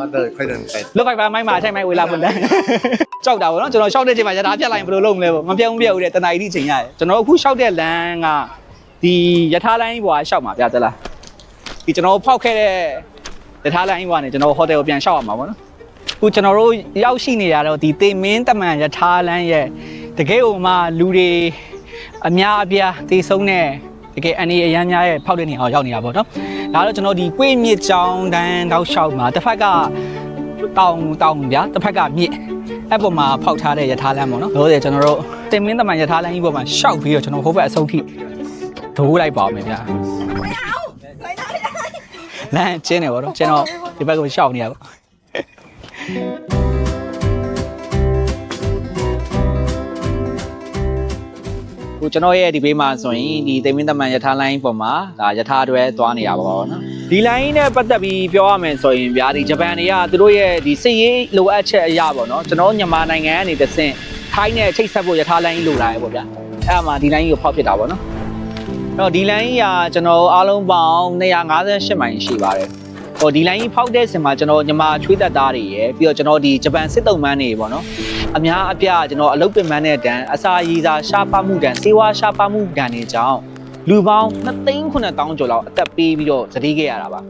ကတော့ခွိုက်တယ်တိုက်လွတ်ဖိုက်ပါမိုင်းမှာအထိုင်မိုင်းဝေလာပွန်တန်းကြောက်တာဗောနော်ကျွန်တော်ရှောက်တဲ့ချိန်မှာရထားဖြတ်လိုက်ရင်ဘယ်လိုလုပ်မလဲဗောမပြောင်းမပြောင်းတဲ့တနားရီချိန်ရတယ်ကျွန်တော်အခုရှောက်တဲ့လမ်းကဒီရထားလိုင်းဘွာရှောက်မှာပြသလားဒီကျွန်တော်ဖောက်ခဲ့တဲ့ရထားလိုင်းဘွာနဲ့ကျွန်တော်ဟိုတယ်ကိုပြန်ရှောက်ရမှာဗောနော်အခုကျွန်တော်တို့ရောက်ရှိနေရတော့ဒီတေမင်းတမန်ရထားလမ်းရဲ့တကယ်ဟိုမှာလူတွေအများအပြားတေဆုံးတဲ့ တကယ်အနေအရမ်းများရဲ့ဖောက်တဲ့နေရာကိုရောက်နေတာဗောနော်ဒါတော့ကျွန်တော်ဒီကွေ့မြစ်ချောင်းတန်းတောက်လျှောက်မှာတစ်ဖက်ကတောင်တောင်ဗျာတစ်ဖက်ကမြစ်အဲ့ပေါ်မှာဖောက်ထားတဲ့ယထာလမ်းပေါ့နော်လို့ရကျွန်တော်တို့တင်မင်းသမန်ယထာလမ်းကြီးပေါ်မှာရှောက်ပြီးတော့ကျွန်တော်ဟိုဘက်အဆုံးထိဒိုးလိုက်ပါမယ်ဗျာလမ်းကျင်းနေပါတော့ကျွန်တော်ဒီဘက်ကိုရှောက်နေရပါ ကိုကျွန်တော်ရဲ့ဒီဘေးမှာဆိုရင်ဒီသိမင်းသမန်ယထာလိုင်းပေါ်မှာဒါယထာတွဲသွားနေရပါတော့နော်ဒီလိုင်းနဲ့ပတ်သက်ပြီးပြောရမယ်ဆိုရင်ဗျာဒီဂျပန်တွေကသူတို့ရဲ့ဒီစစ်ရေးလိုအပ်ချက်အရာပေါ့နော်ကျွန်တော်မြန်မာနိုင်ငံကနေတစ်ဆင့်ထိုင်းနဲ့ချိတ်ဆက်ဖို့ယထာလိုင်းလိုလာရပေါ့ဗျာအဲ့အမှဒီလိုင်းကိုဖောက်ဖြစ်တာပေါ့နော်အဲ့တော့ဒီလိုင်းကကျွန်တော်အားလုံးပေါင်း258မိုင်ရှိပါတယ် ဟိုဒီလိုင်းကြီးဖောက်တဲ့စင်မှာကျွန်တော်ညီမချွေးသက်သားတွေရယ်ပြီးတော့ကျွန်တော်ဒီဂျပန်စစ်တုံးမန်းတွေပေါ့နော်အများအပြားကျွန်တော်အလုတ်ပင်ပန်းတဲ့တန်အစာရည်စာရှားပါမှုတန်စေဝါရှားပါမှုတန်တွေကြောင့်လူပေါင်း2သိန်း9000ကျော်လောက်အသက်ပေးပြီးတော့သတိခဲ့ရတာပါ